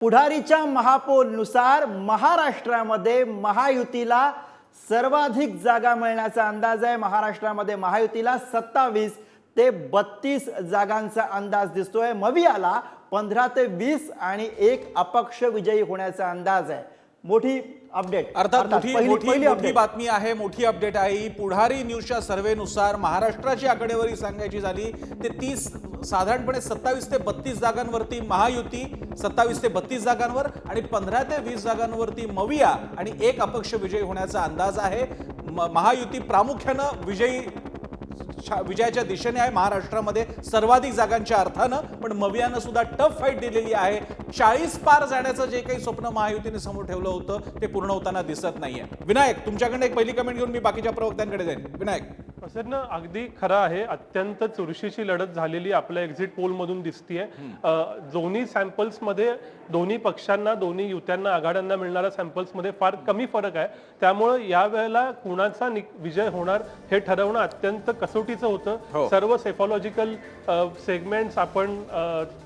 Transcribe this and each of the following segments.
पुढारीच्या महापोलनुसार महाराष्ट्रामध्ये महायुतीला सर्वाधिक जागा मिळण्याचा अंदाज आहे. महाराष्ट्रामध्ये महायुतीला सत्तावीस ते बत्तीस जागांचा अंदाज दिसतोय. मवियाला पंधरा ते वीस आणि एक अपक्ष विजयी होण्याचा अंदाज आहे. मोठी अपडेट अर्थात मोठी मोठी मोठी. बातमी आहे मोठी अपडेट आहे. ही पुढारी न्यूजच्या सर्वेनुसार महाराष्ट्राची आकडेवारी सांगायची झाली ते तीस साधारणपणे सत्तावीस ते बत्तीस जागांवरती महायुती सत्तावीस ते बत्तीस जागांवर आणि पंधरा ते वीस जागांवरती मविया आणि एक अपक्ष विजयी होण्याचा अंदाज आहे. महायुती प्रामुख्यानं विजयी विजयाच्या दिशेने आहे. महाराष्ट्रामध्ये सर्वाधिक जागांच्या अर्थानं पण मवियानं सुद्धा टफ फाईट दिलेली आहे. चाळीस पार जाण्याचं जे काही स्वप्न महायुतीने समोर ठेवलं होतं ते पूर्ण होताना दिसत नाहीये. विनायक तुमच्याकडे एक पहिली कमेंट घेऊन मी बाकीच्या प्रवक्त्यांकडे जाईन. विनायक. प्रसन्न अगदी खरं आहे अत्यंत चुरशीची लढत झालेली आपल्या एक्झिट पोल मधून दिसतीये. दोन्ही सॅम्पल्समध्ये दोन्ही पक्षांना दोन्ही युत्यांना आघाड्यांना मिळणाऱ्या सॅम्पल्समध्ये फार कमी फरक आहे. त्यामुळे या वेळेला कुणाचा नि- विजय होणार हे ठरवणं अत्यंत कसोटीचं हो. होतं सर्व सेफॉलॉजिकल सेगमेंट्स आपण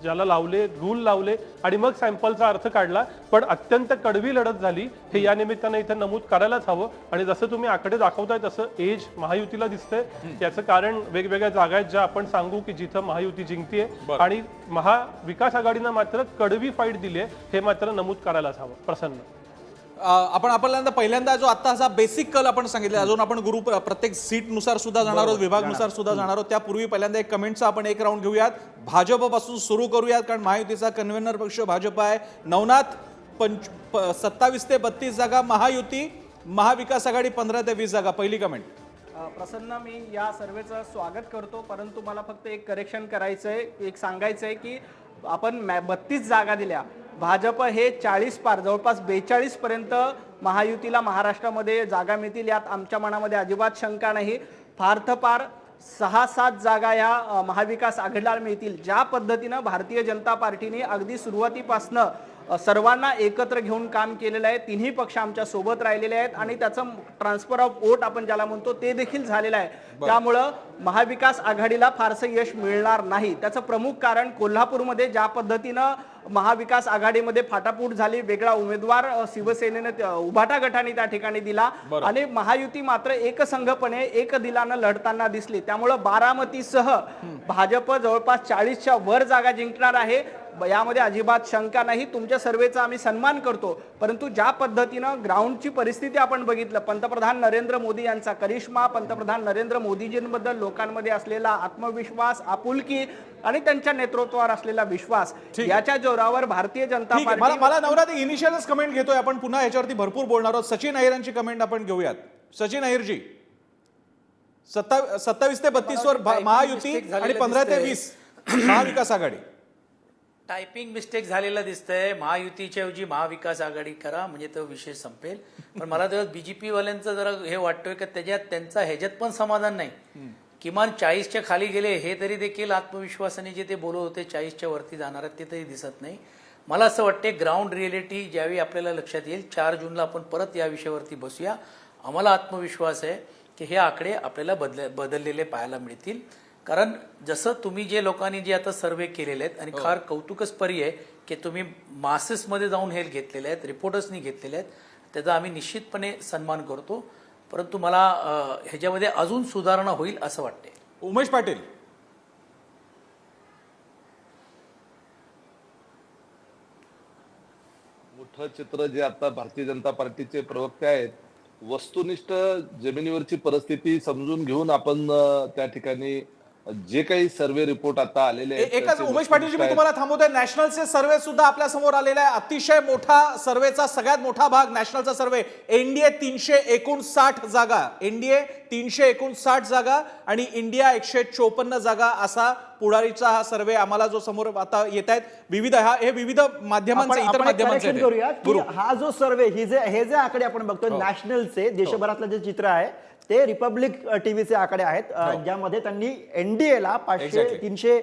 ज्याला लावले रूल लावले आणि मग सॅम्पलचा अर्थ काढला. पण अत्यंत कडवी लढत झाली. हे या निमित्तानं इथं नमूद करायलाच हवं. आणि जसं तुम्ही आकडे दाखवताय तसं एज महायुतीला दिसतंय याचं कारण वेगवेगळ्या जागा आहेत ज्या आपण सांगू की जिथं महायुती जिंकतीये. आणि महाविकास आघाडीनं मात्र कडवी फाईट दिली आहे. हे मात्र नमूद करायलाच हवं. प्रसन्न. आपण आपल्याला पहिल्यांदा जो आता असा बेसिक कल आपण सांगितलं अजून आपण गुरु प्रत्येक सीटनुसार सुद्धा जाणार आहोत विभागनुसार सुद्धा जाणार आहोत. त्यापूर्वी पहिल्यांदा एक कमेंटचा आपण एक राऊंड घेऊयात. भाजपपासून सुरू करूयात कारण महायुतीचा कन्व्हेनर पक्ष भाजप आहे. नवनाथ पंच सत्तावीस ते बत्तीस जागा महायुती महाविकास आघाडी पंधरा ते वीस जागा. पहिली कमेंट प्रसन्न मी या सर्वेचं स्वागत करतो. परंतु मला फक्त एक करेक्शन करायचं आहे एक सांगायचं आहे की आपण बत्तीस जागा दिल्या. भाजप हे चाळीस पार जवळपास बेचाळीस पर्यंत महायुतीला महाराष्ट्रामध्ये जागा मिळतील यात आमच्या मनामध्ये अजिबात शंका नाही. फार तर सहा सात जागा या महाविकास आघाडीला मिळतील. ज्या पद्धतीनं भारतीय जनता पार्टीने अगदी सुरुवातीपासनं सर्वांना एकत्र घेऊन काम केलेलं आहे. तिन्ही पक्ष आमच्यासोबत राहिलेले आहेत आणि त्याचं ट्रान्सफर ऑफ वोट आपण ज्याला म्हणतो ते देखील झालेलं आहे. त्यामुळं महाविकास आघाडीला फारसं यश मिळणार नाही. त्याचं प्रमुख कारण कोल्हापूरमध्ये ज्या पद्धतीनं महाविकास आघाडीमध्ये फाटाफूट झाली वेगळा उमेदवार शिवसेनेनं उभाटा गटाने त्या ठिकाणी दिला. आणि महायुती मात्र एकसंघपणे एक दिलानं लढताना दिसली. त्यामुळं बारामतीसह भाजप जवळपास चाळीसच्या वर जागा जिंकणार आहे. यामध्ये अजिबात शंका नाही. तुमच्या सर्वेचा आम्ही सन्मान करतो. परंतु ज्या पद्धतीनं ग्राउंडची परिस्थिती आपण बघितलं पंतप्रधान नरेंद्र मोदी यांचा करिश्मा पंतप्रधान नरेंद्र मोदीजींबद्दल लोकांमध्ये असलेला आत्मविश्वास आपुलकी आणि त्यांच्या नेतृत्वावर असलेला विश्वास याच्या जोरावर भारतीय जनता ठीक आहे. मला पार्टी मला नवरात इनिशियलच कमेंट घेतोय. आपण पुन्हा याच्यावरती भरपूर बोलणार आहोत. सचिन अहिरांची कमेंट आपण घेऊयात. सचिन अहिरजी सत्ता सत्तावीस ते बत्तीस वर महायुती आणि पंधरा ते. वीस महाविकास आघाडी. टायपिंग मिस्टेक झालेलं दिसतंय. महायुतीच्या ऐवजी महाविकास आघाडी करा म्हणजे तो विषय संपेल. पण मला तर बीजेपी वाल्यांचं जरा हे वाटतोय की त्याच्यात त्यांचा ह्याच्यात पण समाधान नाही. किमान चाळीसच्या खाली गेले हे तरी देखील आत्मविश्वासाने जे ते बोलत होते चाळीसच्या वरती जाणार आहेत ते तरी दिसत नाही. मला असं वाटते ग्राउंड रिएलिटी ज्यावेळी आपल्याला लक्षात येईल चार जूनला आपण परत या विषयावरती बसूया. आम्हाला आत्मविश्वास आहे की हे आकडे आपल्याला बदल बदललेले पाहायला मिळतील. कारण जसं तुम्ही जे लोकांनी जे आता सर्वे केलेले आहेत आणि फार कौतुकस्परी आहे की तुम्ही मासेसमध्ये जाऊन हे घेतलेले आहेत रिपोर्टर्सनी घेतलेले आहेत त्याचा आम्ही निश्चितपणे सन्मान करतो. परंतु मला ह्याच्यामध्ये अजून सुधारणा होईल असं वाटते उमेश पाटील. मोठं चित्र जे आता भारतीय जनता पार्टीचे प्रवक्ते आहेत वस्तुनिष्ठ जमिनीवरची परिस्थिती समजून घेऊन आपण त्या ठिकाणी जे काही सर्वे रिपोर्ट आता आलेले एकच उमेश पाटीलजी मी तुम्हाला थांबवतोय. नॅशनलचे सर्वे सुद्धा आपल्यासमोर आलेला आहे. अतिशय मोठा सर्वेचा सगळ्यात मोठा भाग नॅशनलचा सर्वे. एनडीए तीनशे एकोणसाठ जागा. एनडीए तीनशे एकोणसाठ जागा आणि इंडिया एकशे चोपन्न जागा असा पुढारीचा हा सर्वे आम्हाला जो समोर आता येत आहेत. विविध हा हे विविध माध्यमांचे इतर माध्यमांचे हा जो सर्वे ही जे हे जे आकडे आपण बघतोय नॅशनलचे देशभरातलं जे चित्र आहे ते रिपब्लिक टीव्हीचे आकडे आहेत. अ, ज्यामध्ये त्यांनी एनडीएला पाचशे हो. तीनशे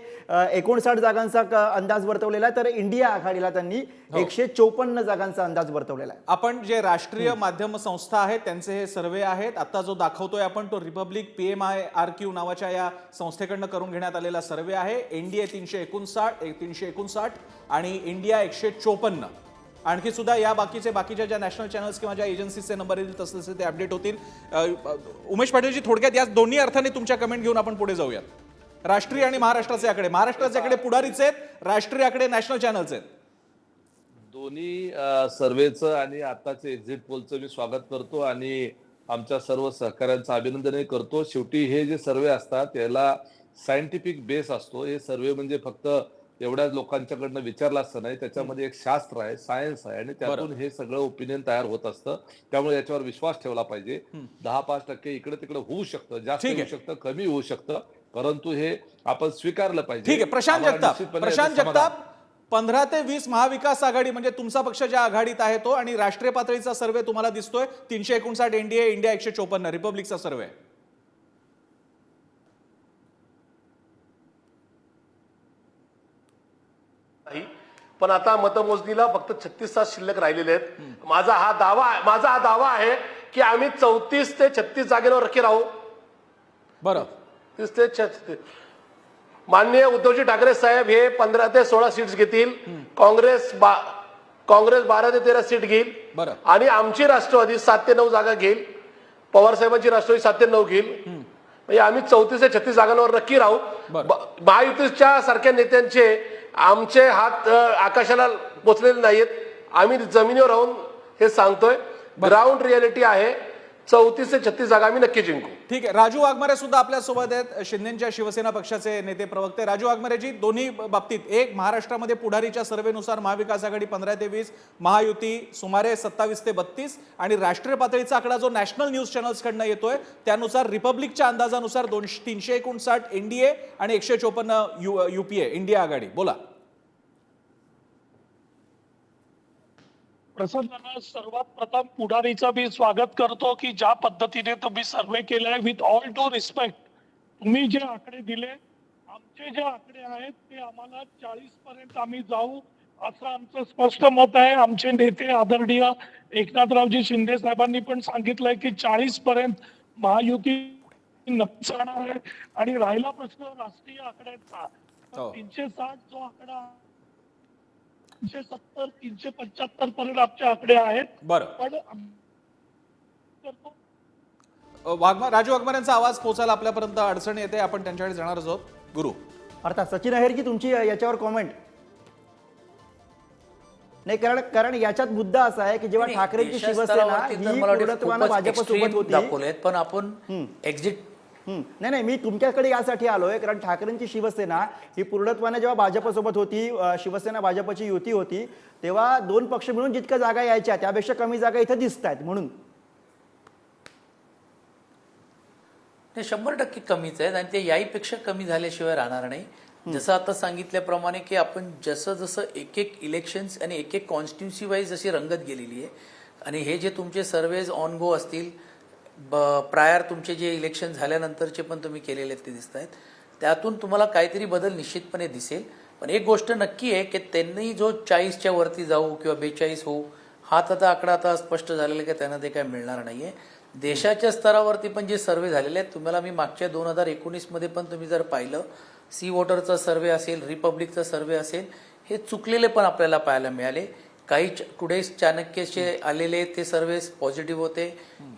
एकोणसाठ जागांचा अंदाज वर्तवलेला आहे. तर इंडिया आघाडीला त्यांनी हो. एकशे चौपन्न जागांचा अंदाज वर्तवलेला आहे. आपण जे राष्ट्रीय माध्यम संस्था आहेत त्यांचे हे सर्वे आहेत. आता जो दाखवतोय आपण तो Republic P M I R Q नावाच्या या संस्थेकडनं करून घेण्यात आलेला सर्वे आहे. एनडीए तीनशे एकोणसाठ तीनशे एकोणसाठ आणि इंडिया एकशे चोपन्न. आणखी सुद्धा या बाकीचे बाकीच्या ज्या नॅशनल चॅनल्स किंवा ज्या एजन्सीजचे नंबर येतील तसे तसे ते अपडेट होतील. उमेश पाटीलजी थोडक्यात या दोन्ही अर्थाने तुमच्या कमेंट घेऊन आपण पुढे जाऊयात. राष्ट्रीय आणि महाराष्ट्राचे आकडे. महाराष्ट्राचे आकडे पुढारीचे आहेत राष्ट्रीय आकडे नॅशनल चॅनलचे आहेत. दोन्ही सर्वेचं आणि आताचे एक्झिट पोलचं मी स्वागत करतो आणि आमच्या सर्व सहकाऱ्यांचं अभिनंदनही करतो. शेवटी हे जे सर्वे असतात याला सायंटिफिक बेस असतो. हे सर्वे म्हणजे फक्त एवढ्याच लोकांच्याकडनं विचारलं असतं नाही त्याच्यामध्ये एक शास्त्र आहे सायन्स आहे आणि त्यातून हे सगळं ओपिनियन तयार होत असतं. त्यामुळे याच्यावर विश्वास ठेवला पाहिजे. दहा पाच टक्के इकडे तिकडे होऊ शकतं जास्त होऊ. शकतं कमी होऊ शकतं परंतु हे आपण स्वीकारलं पाहिजे. ठीक आहे. प्रशांत जगताप प्रशांत जगताप पंधरा ते वीस महाविकास आघाडी म्हणजे तुमचा पक्ष ज्या आघाडीत आहे तो आणि राष्ट्रीय पातळीचा सर्वे तुम्हाला दिसतोय. तीनशे एकोणसाठ एनडीए इंडिया एकशे चोपन्न रिपब्लिकचा सर्वे नाही पण आता मतमोजणीला फक्त छत्तीस तास शिल्लक राहिलेले आहेत. माझा हा दावा माझा हा दावा आहे की आम्ही चौतीस ते छत्तीस जागेवर नक्की राहू. बरं. तीस ते छत्तीस. माननीय उद्धवजी ठाकरे साहेब हे पंधरा ते सोळा सीट्स घेतील. काँग्रेस बा काँग्रेस बारा ते तेरा सीट घेईल. बरं. आणि आमची राष्ट्रवादी सात ते नऊ जागा घेईल. पवार साहेबांची राष्ट्रवादी सात ते नऊ घेईल. म्हणजे आम्ही चौतीस ते छत्तीस जागांवर नक्की राहू. महायुतीच्या सारख्या नेत्यांचे आमचे हात आकाशाला पोचलेले नाहीत आम्ही जमिनीवर राहून हे सांगतोय. ग्राउंड रियालिटी आहे. चौतीस ते छत्तीस जागा आम्ही नक्की जिंकू. ठीक आहे. राजू वाघमारे सुद्धा आपल्यासोबत आहेत. शिंदेच्या शिवसेना पक्षाचे नेते प्रवक्ते राजू वाघमारेजी दोन्ही बाबतीत एक महाराष्ट्रामध्ये पुढारीच्या सर्वेनुसार महाविकास आघाडी पंधरा ते वीस महायुती सुमारे सत्तावीस ते बत्तीस आणि राष्ट्रीय पातळीचा आकडा जो नॅशनल न्यूज चॅनल्सकडनं येतोय त्यानुसार रिपब्लिकच्या अंदाजानुसार दोनशे तीनशे एकोणसाठ एनडीए आणि एकशे चोपन्न यु युपीए इंडिया आघाडी. बोला. प्रसन्न सर्वात प्रथम पुढारीचं मी स्वागत करतो की ज्या पद्धतीने तुम्ही सर्वे केलाय विथ ऑल टू रिस्पेक्ट तुम्ही जे आकडे दिले आमचे जे आकडे आहेत ते आम्हाला चाळीस पर्यंत आम्ही जाऊ असं आमचं स्पष्ट मत आहे. आमचे नेते आदरणीय एकनाथरावजी शिंदे साहेबांनी पण सांगितलंय की चाळीस पर्यंत महायुती नक्की जाणार आहे. आणि राहिला प्रश्न राष्ट्रीय आकड्यांचा हो. तीनशे साठ जो आकडा तीनशे सत्तर तीनशे पंच्याहत्तर पर्यंत आमचे आकडे आहेत. बरं. वाघमा राजू वाघमारे यांचा आवाज पोहोचायला आपल्यापर्यंत अडचण येते. आपण त्यांच्याकडे जाणारच आहोत. गुरु. अर्थात सचिन अहेरकी तुमची याच्यावर कॉमेंट नाही कारण कारण याच्यात मुद्दा असा आहे की जेव्हा ठाकरेंची शिवसेना स्तरावरती तर ही मला वाटतं पूर्णत्वानं खूपच भाजप सोबत extreme होती. दाखवलेत पण आपण एक्झिट. नाही नाही मी तुमच्याकडे यासाठी आलोय कारण ठाकरेंची शिवसेना ही पूर्णत्वाने जेव्हा भाजपसोबत होती शिवसेना भाजपची युती होती तेव्हा दोन पक्ष मिळून जितक्या जागा यायच्या त्यापेक्षा कमी जागा इथं दिसत आहेत म्हणून. ते शंभर टक्के कमीच आहेत आणि ते याहीपेक्षा कमी झाल्याशिवाय राहणार नाही. जसं आता सांगितल्याप्रमाणे की आपण जसं जसं एक एक इलेक्शन्स आणि एक एक कॉन्स्टिट्युन्सी वाईज जशी रंगत गेलेली आहे. आणि हे जे तुमचे सर्वेज ऑन गो असतील ब प्रायर तुमचे जे इलेक्शन झाल्यानंतरचे पण तुम्ही केलेले आहेत ते दिसत आहेत त्यातून तुम्हाला काहीतरी बदल निश्चितपणे दिसेल. पण एक गोष्ट नक्की आहे की त्यांनी जो चाळीसच्या वरती जाऊ किंवा बेचाळीस होऊ हा तर आता आकडा आता स्पष्ट झालेला आहे की त्यांना ते काय मिळणार नाही आहे देशाच्या स्तरावरती पण जे सर्वे झालेले आहेत तुम्हाला मी मागच्या दोन हजार एकोणीसमध्ये पण तुम्ही जर पाहिलं सी वॉटरचा सर्वे असेल रिपब्लिकचा सर्वे असेल हे चुकलेले पण आपल्याला पाहायला मिळाले. काही टुडेज चाणक्यचे आलेले ते सर्वे पॉझिटिव्ह होते.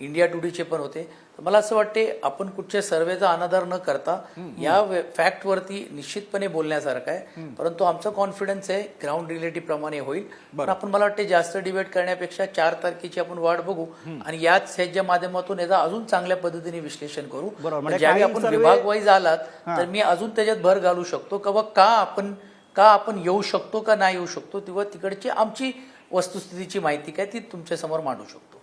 इंडिया टुडेचे पण होते. मला असं वाटते आपण कुठच्या सर्वेचा अनादर न करता या फॅक्टवरती निश्चितपणे बोलण्यासारखं आहे. परंतु आमचं कॉन्फिडन्स आहे ग्राउंड रिलेटिव्ह प्रमाणे होईल. पण आपण मला वाटते जास्त डिबेट करण्यापेक्षा चार तारखेची आपण वाट बघू आणि याच ह्याच्या माध्यमातून याचा अजून चांगल्या पद्धतीने विश्लेषण करू. म्हणजे ज्यावेळी आपण विभाग वाईज आलात तर मी अजून त्याच्यात भर घालू शकतो का आपण का आपण येऊ शकतो का नाही येऊ शकतो तेव्हा तिकडची आमची वस्तुस्थितीची माहिती काय ती तुमच्यासमोर मांडू शकतो.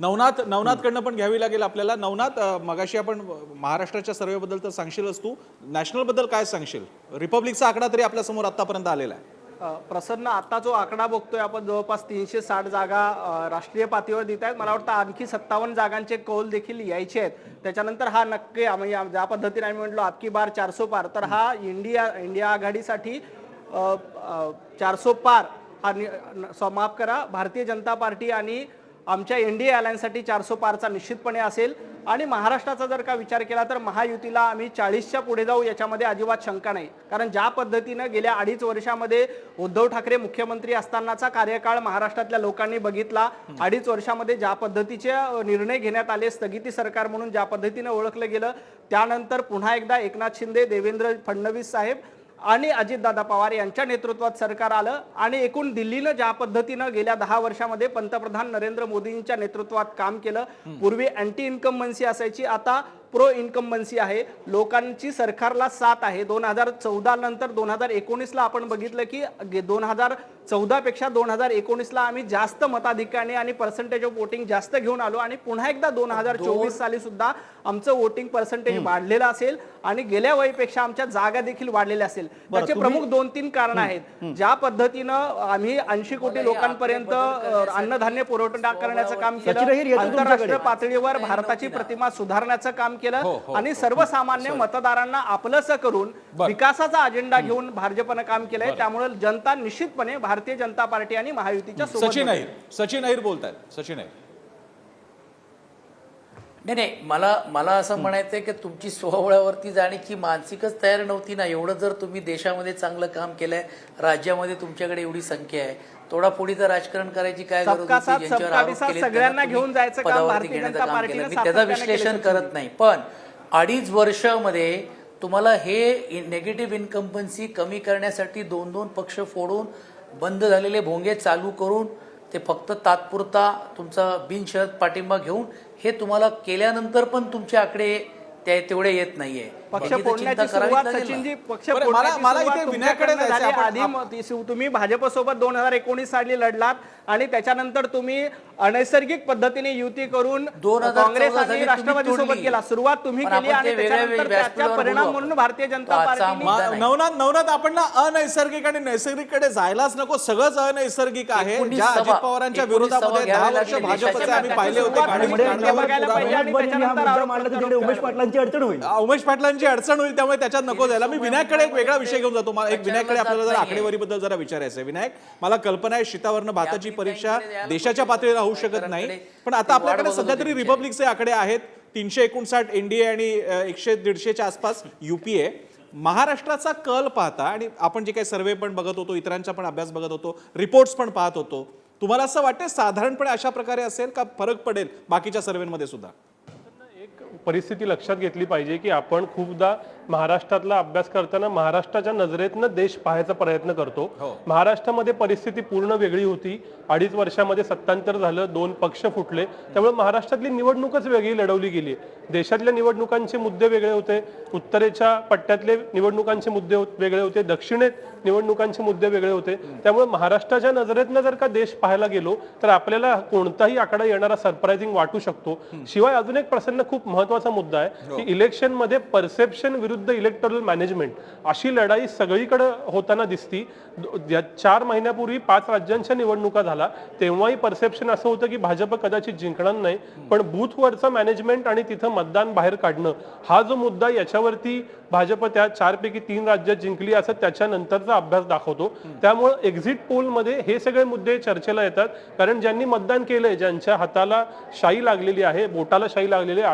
नवनाथ नवनाथकडनं पण घ्यावी लागेल आपल्याला. नवनाथ मगाशी आपण महाराष्ट्राच्या सर्वेबद्दल तर सांगशीलच तू. नॅशनलबद्दल काय सांगशील? रिपब्लिकचा आकडा तरी आपल्यासमोर आतापर्यंत आलेला आहे. प्रसन्न आता जो आकडा बघतोय आपण जवळपास तीनशे साठ जागा राष्ट्रीय पातळीवर देत आहेत. मला वाटतं आणखी सत्तावन्न जागांचे कौल देखील यायचे आहेत. त्याच्यानंतर हा नक्की आम्ही ज्या पद्धतीने आम्ही म्हटलो आपकी बार चारसो पार तर हा इंडिया इंडिया आघाडीसाठी चारसो पार हा माफ करा. भारतीय जनता पार्टी आणि आमच्या एन डी ए अलायन्ससाठी चारसो पारचा निश्चितपणे असेल. आणि महाराष्ट्राचा जर का विचार केला तर महायुतीला आम्ही चाळीसच्या पुढे जाऊ याच्यामध्ये अजिबात शंका नाही. कारण ज्या पद्धतीनं गेल्या अडीच वर्षामध्ये उद्धव ठाकरे मुख्यमंत्री असतानाचा कार्यकाळ महाराष्ट्रातल्या लोकांनी बघितला अडीच वर्षामध्ये ज्या पद्धतीचे निर्णय घेण्यात आले स्थगिती सरकार म्हणून ज्या पद्धतीनं ओळखलं गेलं त्यानंतर पुन्हा एकदा एकनाथ शिंदे देवेंद्र फडणवीस साहेब आणि अजितदादा पवार यांच्या नेतृत्वात सरकार आलं आणि एकूण दिल्लीनं ज्या पद्धतीनं गेल्या दहा वर्षामध्ये पंतप्रधान नरेंद्र मोदींच्या नेतृत्वात काम केलं पूर्वी अँटी इन्कम्बन्सी असायची आता प्रो इन्कम्बन्सी आहे. लोकांची सरकारला साथ आहे. दोन हजार चौदा नंतर दोन हजार एकोणीसला आपण बघितलं की दोन हजार चौदा पेक्षा दोन हजार एकोणीसला आम्ही जास्त मताधिकाने आणि पर्सेंटेज ऑफ वोटिंग जास्त घेऊन आलो आणि पुन्हा एकदा दोन हजार चोवीस साली सुद्धा आमचं वोटिंग पर्सेंटेज वाढलेलं असेल आणि गेल्या वेळीपेक्षा आमच्या जागा देखील वाढलेल्या असेल. त्याचे प्रमुख दोन तीन कारण आहेत. ज्या पद्धतीनं आम्ही ऐंशी कोटी लोकांपर्यंत अ, अन्नधान्य पुरवठा करण्याचं काम केलं. आंतरराष्ट्रीय. पातळीवर भारताची प्रतिमा सुधारण्याचं काम हो, केलं हो, आणि सर्वसामान्य मतदारांना आपलंसं करून विकासाचा अजेंडा घेऊन भाजपनं काम केलंय. त्यामुळे जनता निश्चितपणे भारतीय जनता पार्टी आणि महायुतीच्या सचिन. अहिर सचिन अहिर बोलतायत सचिन अहिर नाही नाही मला मला असं म्हणायचं आहे की तुमची स्वबळावरती जाण्याची मानसिकच तयार नव्हती ना एवढं जर तुम्ही देशामध्ये चांगलं काम केलंय राज्यामध्ये तुमच्याकडे एवढी संख्या आहे तोडाफोडीचं राजकारण करायची काय सगळ्यांना तुम्ही घेऊन जायचं काम पदावरती भारतीय घेण्याचं जनता काम पार्टीने केलं. मी त्याचं विश्लेषण. करत नाही पण अडीच वर्षामध्ये तुम्हाला हे नेगेटिव्ह इन्कम्पन्सी कमी करण्यासाठी दोन दोन पक्ष फोडून बंद झालेले भोंगे चालू करून ते फक्त तात्पुरता तुमचा बिनशरत पाठिंबा घेऊन हे तुम्हाला केल्यानंतर पण तुमचे आकडे त्या तेवढे येत नाहीये पक्ष याची तर चिंता फोडण्याची करावीच सुरुवात लागेल ना. सचिनजी पक्ष बरं, फोडण्याची मला- मला सुरुवात इथे तुमच्याकडनं विनाकडे जायचं झाली. आहे. आपण- आधी म- ती सु- तुम्ही भाजपसोबत दोन हजार एकोणीस साली लढलात आणि त्याच्यानंतर तुम्ही अनैसर्गिक पद्धतीने युती करून 2014 काँग्रेस साली आणि तुम्ही राष्ट्रवादी सोबत तोडली. केला सुरुवात तुम्ही पण केली आपण आणि ते वेगळ्या त्याच्यानंतर वेगळ्या त्याचा व्यासपीठावर परिणाम बोलू म्हणून आपण. भारतीय जनता तो आजचा पार्टीने मुद्दा मा- नाही. नवनाथ नवनाथ आपण ना अनैसर्गिक आणि नैसर्गिककडे जायलाच नको सगळंच अनैसर्गिक आहे एकोणीस ज्या सभा- अजित पवारांच्या एकोणीस विरोधामध्ये दहा वर्ष भाजपचे देशाच्या आम्ही पाहिले होते सुरुवात म्हणजे ते बघायला. पाहिजे आणि त्याच्यानंतर आरोप प्रत्यारोप उमेश करायला पाटलांची अडचण होईल. उमेश पाटलांची अडचण होईल त्यामुळे त्याच्यात नको जायला. मी विनायकडे एक वेगळा विषय घेऊन जातो. मला एक विनायकडे आपल्याला जरा आकडेवारीबद्दल जरा विचारायचं आहे विनायक मला कल्पना आहे शीतावरनं भाताची परीक्षा देशाच्या पातळीला होऊ शकत नाही. पण आता आपल्याकडे सध्या तरी रिपब्लिकचे आकडे आहेत तीनशे एकोणसाठ एनडीए आणि एकशे दीडशेच्या आसपास युपीए महाराष्ट्राचा कल पाहता आणि आपण जे काही सर्वे पण बघत होतो इतरांचा पण अभ्यास बघत होतो रिपोर्ट्स पण पाहत होतो. तुम्हाला असं वाटतं साधारणपणे अशा प्रकारे असेल का फरक पडेल बाकीच्या सर्वेमध्ये सुद्धा? परिस्थिती लक्षात घेतली पाहिजे की आपण खूपदा महाराष्ट्रातला अभ्यास करताना महाराष्ट्राच्या नजरेतनं देश पाहायचा प्रयत्न करतो. महाराष्ट्रामध्ये परिस्थिती पूर्ण वेगळी होती. अडीच वर्षामध्ये सत्तांतर झालं दोन पक्ष फुटले. त्यामुळे महाराष्ट्रातली निवडणूकच वेगळी लढवली गेली. देशातल्या निवडणुकांचे मुद्दे वेगळे होते. उत्तरेच्या पट्ट्यातले निवडणुकांचे मुद्दे वेगळे होते. दक्षिणेत निवडणुकांचे मुद्दे वेगळे होते. त्यामुळे महाराष्ट्राच्या नजरेतनं जर का देश पाहायला गेलो तर आपल्याला कोणताही आकडा येणारा सरप्राइझिंग वाटू शकतो. शिवाय अजून एक प्रसन्न खूप महत्त्वाचा मुद्दा आहे की इलेक्शनमध्ये परसेप्शन विरुद्ध इलेक्टोरल मॅनेजमेंट अशी लढाई सगळीकडे होताना दिसती. चार महिन्यापूर्वी पाच राज्यांच्या निवडणुका झाला तेव्हाही परसेप्शन असं होतं की भाजप कदाचित जिंकणार नाही. पण बूथवरचं मॅनेजमेंट आणि तिथं मतदान बाहेर काढणं हा जो मुद्दा याच्यावरती भाजप त्या चारपैकी तीन राज्यात जिंकली असं त्याच्यानंतरचा अभ्यास दाखवतो. त्यामुळे एक्झिट पोलमध्ये हे सगळे मुद्दे चर्चेला येतात. कारण ज्यांनी मतदान केलंय ज्यांच्या हाताला शाई लागलेली आहे बोटाला शाई लागलेली आहे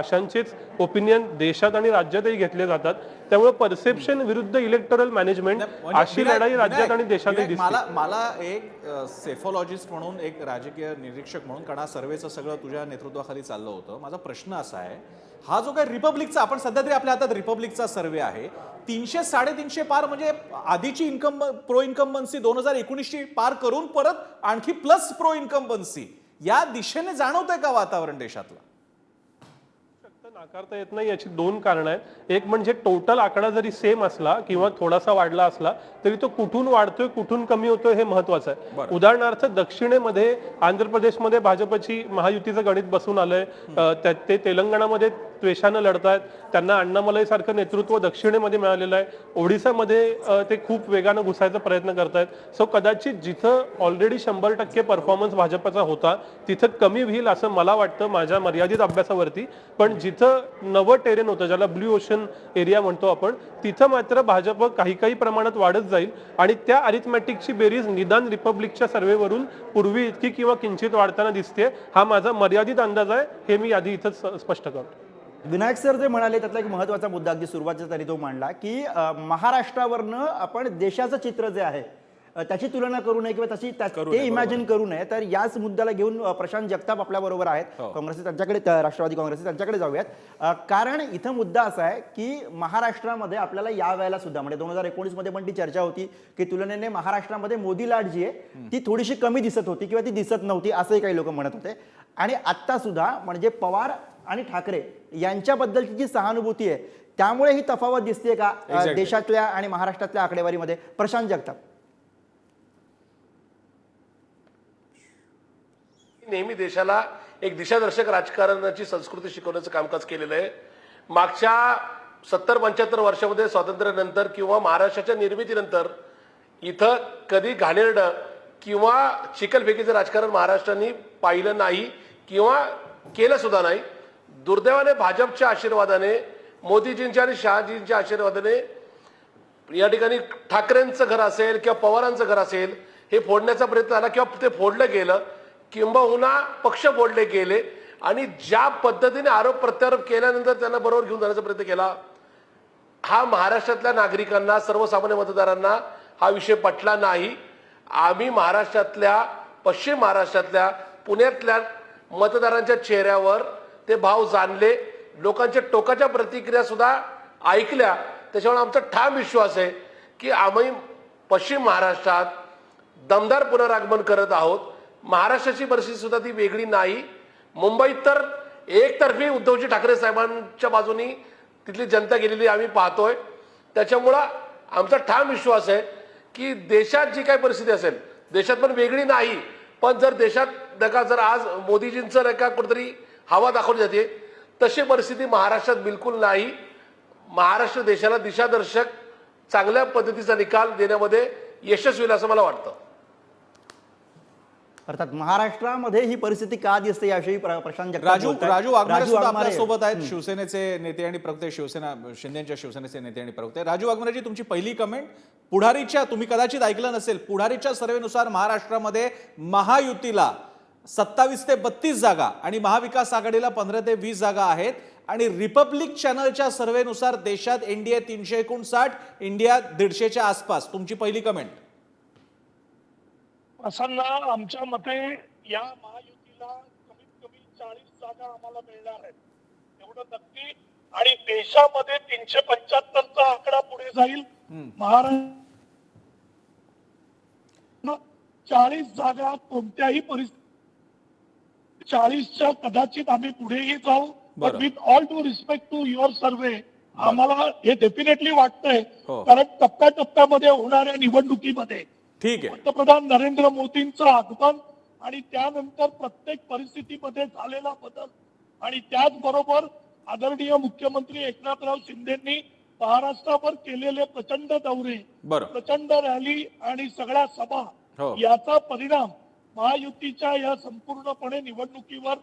अशांचेच ओपिनियन देशात आणि राज्यातही घेतले जातात. त्यामुळे परसेप्शन विरुद्ध इलेक्टोरल मॅनेजमेंट म्हणजे अशी लढाई राज्यात आणि देशातही मला मला एक सेफोलॉजिस्ट म्हणून एक राजकीय निरीक्षक म्हणून कारण सर्वेचं सगळं तुझ्या नेतृत्वाखाली चाललं होतं माझा प्रश्न असा आहे हा जो काही रिपब्लिकचा आपण सध्या तरी आपल्या हातात रिपब्लिकचा सर्वे आहे तीनशे साडेतीनशे पार म्हणजे आधीची इन्कम प्रो इन्कम्बन्सी दोन हजार एकोणीसची पार करून परत आणखी प्लस प्रो इन्कम्बन्सी या दिशेने जाणवतंय का वातावरण देशातलं? नाकारता येत नाही याची दोन कारण आहेत. एक म्हणजे टोटल आकडा जरी सेम असला किंवा थोडासा वाढला असला तरी तो कुठून वाढतोय कुठून कमी होतोय हे महत्वाचं आहे. उदाहरणार्थ दक्षिणेमध्ये आंध्र प्रदेशमध्ये भाजपची महायुतीचं गणित बसून आलंय. ते तेलंगणामध्ये त्वेषानं लढतायत. त्यांना अण्णामलाईसारखं नेतृत्व दक्षिणेमध्ये मिळालेलं आहे. ओडिसामध्ये ते खूप वेगानं घुसायचा प्रयत्न करतायत. सो कदाचित जिथं ऑलरेडी शंभर टक्के परफॉर्मन्स भाजपचा होता तिथं कमी होईल असं मला वाटतं माझ्या मर्यादित अभ्यासावरती. पण जिथं नवं टेरेन होतं ज्याला ब्ल्यू ओशन एरिया म्हणतो आपण तिथं मात्र भाजप काही काही प्रमाणात वाढत जाईल. आणि त्या अरिथमॅटिकची बेरीज निदान रिपब्लिकच्या सर्वेवरून पूर्वी इतकी किंवा किंचित वाढताना दिसते हा माझा मर्यादित अंदाज आहे हे मी आधी इथंच स्पष्ट करतो. विनायक सर जे म्हणाले त्यातला एक महत्त्वाचा मुद्दा अगदी सुरुवातीचा तरी तो मांडला की महाराष्ट्रावरनं आपण देशाचं चित्र जे आहे त्याची तुलना करू नये किंवा त्याची त्या- ते इमॅजिन करू नये तर याच मुद्द्याला घेऊन प्रशांत जगताप आपल्या बरोबर आहेत. काँग्रेसचे त्यांच्याकडे त्या- राष्ट्रवादी काँग्रेसचे त्यांच्याकडे जाऊयात. कारण इथं मुद्दा असा आहे की महाराष्ट्रामध्ये आपल्याला या वेळेला सुद्धा म्हणजे दोन हजार एकोणीसमध्ये पण ती चर्चा होती की तुलनेने महाराष्ट्रामध्ये मोदी लाट जी आहे ती थोडीशी कमी दिसत होती किंवा ती दिसत नव्हती असंही काही लोक म्हणत होते. आणि आत्ता सुद्धा म्हणजे पवार आणि ठाकरे यांच्याबद्दलची जी सहानुभूती आहे त्यामुळे ही तफावत दिसते का Exactly. देशातल्या आणि महाराष्ट्रातल्या आकडेवारीमध्ये? प्रशांत जगताप. नेहमी देशाला एक दिशादर्शक राजकारणाची संस्कृती शिकवण्याचं कामकाज केलेलं आहे. मागच्या सत्तर पंच्याहत्तर वर्षामध्ये स्वातंत्र्यानंतर किंवा महाराष्ट्राच्या निर्मितीनंतर इथं कधी घाणेरडं किंवा चिखलफेकीचं राजकारण महाराष्ट्राने पाहिलं नाही किंवा केलं सुद्धा नाही दुर्दैवाने भाजपच्या आशीर्वादाने मोदीजींच्या आणि शहाजींच्या आशीर्वादाने या ठिकाणी ठाकरेंचं घर असेल किंवा पवारांचं घर असेल हे फोडण्याचा प्रयत्न आला किंवा ते फोडलं गेलं किंबहुना पक्ष फोडले गेले आणि ज्या पद्धतीने आरोप प्रत्यारोप केल्यानंतर त्यांना बरोबर घेऊन जाण्याचा प्रयत्न केला हा महाराष्ट्रातल्या नागरिकांना सर्वसामान्य मतदारांना हा विषय पटला नाही. आम्ही महाराष्ट्रातल्या पश्चिम महाराष्ट्रातल्या पुण्यातल्या मतदारांच्या चेहऱ्यावर ते भाव जाणले. लोकांच्या टोकाच्या प्रतिक्रिया सुद्धा ऐकल्या. त्याच्यामुळे आमचा ठाम विश्वास आहे की आम्ही पश्चिम महाराष्ट्रात दमदार पुनरागमन करत आहोत. महाराष्ट्राची परिस्थिती सुद्धा ती वेगळी नाही. मुंबईत तर एकतर्फी उद्धवजी ठाकरे साहेबांच्या बाजूनी तिथली जनता गेलेली आम्ही पाहतोय. त्याच्यामुळं आमचा ठाम विश्वास आहे की देशात जी काही परिस्थिती असेल देशात पण वेगळी नाही. पण जर देशात नका जर आज मोदीजींचं नका कुठेतरी हवा दाखवली जाते. तशी परिस्थिती महाराष्ट्रात बिलकुल नाही. महाराष्ट्र देशाला दिशादर्शक चांगल्या पद्धतीचा निकाल देण्यामध्ये यशस्वी होईल असं मला वाटतं. अर्थात महाराष्ट्रामध्ये ही परिस्थिती का दिसते याविषयी प्र- प्रशांत राजू. राजू. आपल्यासोबत आहेत. शिवसेनेचे नेते आणि प्रवक्ते शिवसेना शिंदेच्या शिवसेनेचे नेते आणि प्रवक्ते. राजू वाघमारेजी तुमची पहिली कमेंट पुढारीच्या तुम्ही कदाचित ऐकलं नसेल पुढारीच्या सर्वेनुसार महाराष्ट्रामध्ये महायुतीला सत्तावीस ते बत्तीस जागा आणि महाविकास आघाडीला पंधरा ते वीस जागा आहेत. आणि रिपब्लिक चॅनलच्या सर्वेनुसार देशात एनडीए तीनशे एकोणसाठ इंडिया दीडशेच्या आसपास. तुमची पहिली कमेंट प्रसन्न आमच्या मते या महायुतीला कमीत कमी चाळीस जागा आम्हाला मिळणार आहेत. एवढं नक्की. आणि देशामध्ये तीनशे पंच्याहत्तरचा आकडा पुढे जाईल. महाराष्ट्र चाळीस जागा कोणत्याही परिस्थिती चाळीसच्या कदाचित आम्ही पुढेही जाऊ but. With all to respect to your survey आम्हाला हे डेफिनेटली वाटतंय हो. कारण टप्प्याटप्प्यामध्ये होणाऱ्या निवडणुकीमध्ये ठीक आहे पंतप्रधान नरेंद्र मोदींचं आगमन आणि त्यानंतर प्रत्येक परिस्थितीमध्ये झालेला बदल आणि त्याचबरोबर आदरणीय मुख्यमंत्री एकनाथराव शिंदेंनी महाराष्ट्रावर केलेले प्रचंड दौरे प्रचंड रॅली आणि सगळ्या सभा हो. याचा परिणाम महायुतीच्या या संपूर्णपणे निवडणुकीवर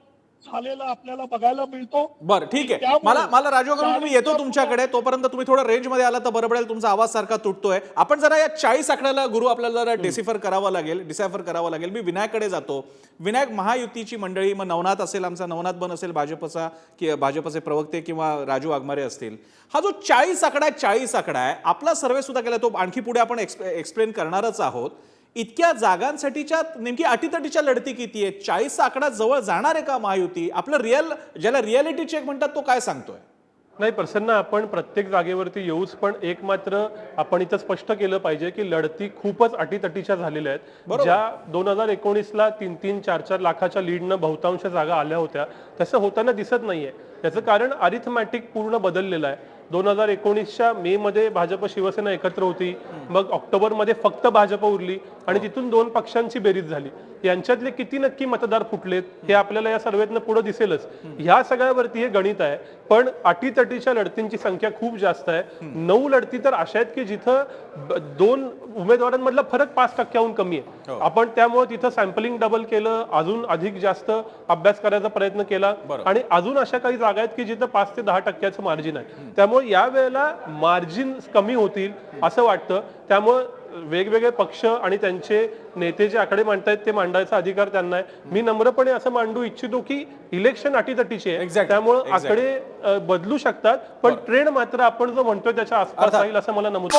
झालेला आपल्याला बघायला मिळतो. बरं ठीक आहे. त्यामुळे मला मला राजू अग्रवाल मी येतो तुमच्याकडे. तोपर्यंत तुम्ही थोडं रेंजमध्ये आला तर बरं पडेल तुमचा आवाज सारखा तुटतोय. आपण जरा या चाळीस आकड्याला गुरु आपल्याला जरा डेसिफर करावा लागेल. डिसायफर करावा लागेल. मी विनायकडे जातो. विनायक महायुतीची मंडळी मग नवनाथ असेल आमचा नवनाथ बन असेल भाजपचा कि भाजपचे प्रवक्ते किंवा राजू वाघमारे असतील. हा जो चाळीस आकडा आहे चाळीस आकडा आहे आपला सर्वे सुद्धा केला तो आणखी पुढे आपण एक्सप्लेन करणारच आहोत. इतक्या जागांसाठीच्या नेमकी अटीतटीच्या लढती किती आहेत? चाळीसचा आकडा जवळ जाणार आहे का महायुती? आपलं रिअल ज्याला रियालिटी चेक म्हणतात तो काय सांगतोय? नाही प्रसन्न आपण प्रत्येक जागेवरती येऊच पण एक मात्र आपण इथं स्पष्ट केलं पाहिजे की लढती खूपच अटीतटीच्या झालेल्या आहेत. ज्या दोन हजार एकोणीसला तीन तीन चार चार लाखाच्या लीडनं बहुतांश जागा आल्या होत्या तसं होताना दिसत नाहीये. त्याचं कारण अरिथमॅटिक पूर्ण बदललेलं आहे. दोन हजार एकोणीसच्या मे मध्ये भाजप शिवसेना एकत्र होती. मग ऑक्टोबरमध्ये फक्त भाजप उरली आणि तिथून दोन पक्षांची बेरीज झाली. यांच्यातले किती नक्की मतदार फुटलेत हे आपल्याला या सर्वेतनं पुढे दिसेलच. ह्या सगळ्यावरती हे गणित आहे. पण अटीतटीच्या लढतींची संख्या खूप जास्त आहे. नऊ लढती तर अशा आहेत की जिथं दोन उमेदवारांमधला फरक पाच टक्क्याहून कमी आहे. आपण त्यामुळे तिथं सॅम्पलिंग डबल केलं अजून अधिक जास्त अभ्यास करायचा प्रयत्न केला आणि अजून अशा काही जागा आहेत की जिथं पाच ते दहा टक्क्याचं मार्जिन आहे. त्यामुळे या वेळेला मार्जिन कमी होतील असं वाटतं त्यामुळे वेगवेगळे पक्ष आणि त्यांचे नेते जे आकडे मांडतायत ते मांडायचा अधिकार त्यांना आहे मी नम्रपणे असं मांडू इच्छितो की इलेक्शन अटीतटीचे आहे. त्यामुळे. आकडे बदलू शकतात पण ट्रेंड मात्र आपण जो म्हणतोय त्याच्या आसपास. राहील असं मला नमूद